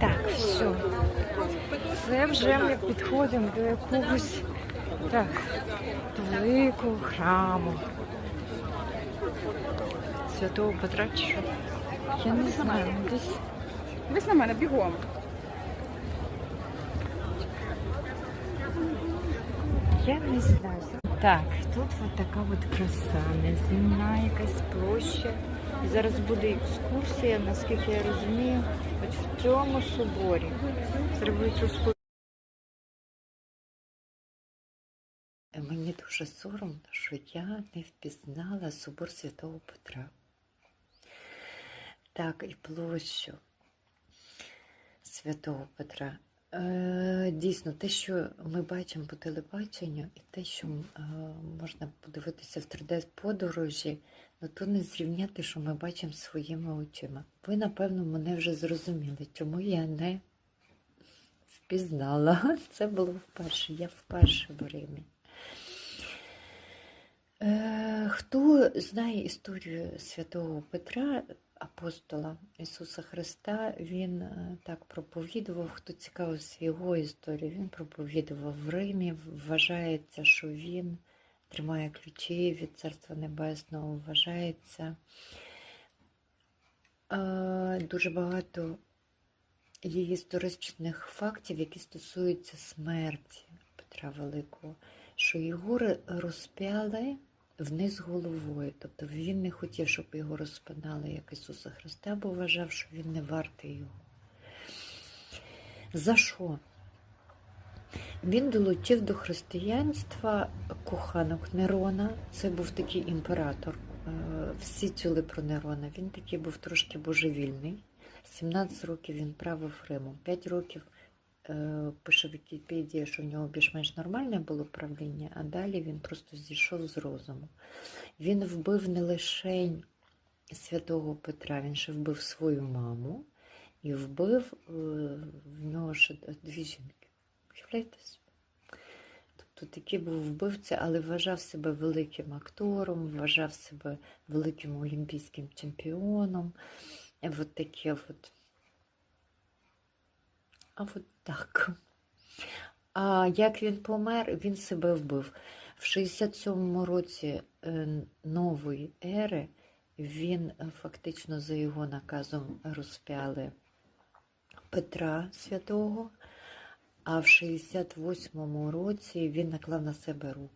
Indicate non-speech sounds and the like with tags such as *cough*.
Так, все. Це вже ми підходимо до якогось так, великого храму. Святого Петра чи що? Я не знаю, ну, десь Дивись на мене бігом. Я не знаю. Так, тут от така от краса, неземна якась площа. І зараз буде екскурсія, наскільки я розумію, от в цьому соборі. Зробить розповідь. Мені дуже соромно, що я не впізнала собор Святого Петра. Так, і площу Святого Петра. Е, Дійсно, те, що ми бачимо по телебаченню, і те, що е, можна подивитися в 3D-подорожі, ну то не зрівняти, що ми бачимо своїми очима. Ви, напевно, мене вже зрозуміли, чому я не впізнала. *laughs* Це було вперше, я вперше в Римі. Е, Хто знає історію святого Петра, апостола Ісуса Христа, він е, так проповідував, хто цікавився його історією, він проповідував в Римі, вважається, що він тримає ключі від Царства Небесного, вважається. Е, дуже багато є історичних фактів, які стосуються смерті Петра Великого, що його розп'яли вниз головою. Тобто він не хотів, щоб його розпинали як Ісуса Христа, бо вважав, що він не вартий його. За що? Він долучив до християнства коханок Нерона. Це був такий імператор. Е, Всі чули про Нерона. Він такий був трошки божевільний. 17 років він правив Римом. 5 років пише Вікіпедія, що в нього більш-менш нормальне було правління, а далі він просто зійшов з розуму. Він вбив не лише святого Петра, він ще вбив свою маму і вбив е, в нього ще дві жінки. Уявляєте собі? Тобто такий був вбивця, але вважав себе великим актором, вважав себе великим олімпійським чемпіоном. От таке от. А от так. А як він помер, він себе вбив. В 67-му році е, нової ери він е, фактично за його наказом розп'яли Петра Святого, а в 68-му році він наклав на себе руки.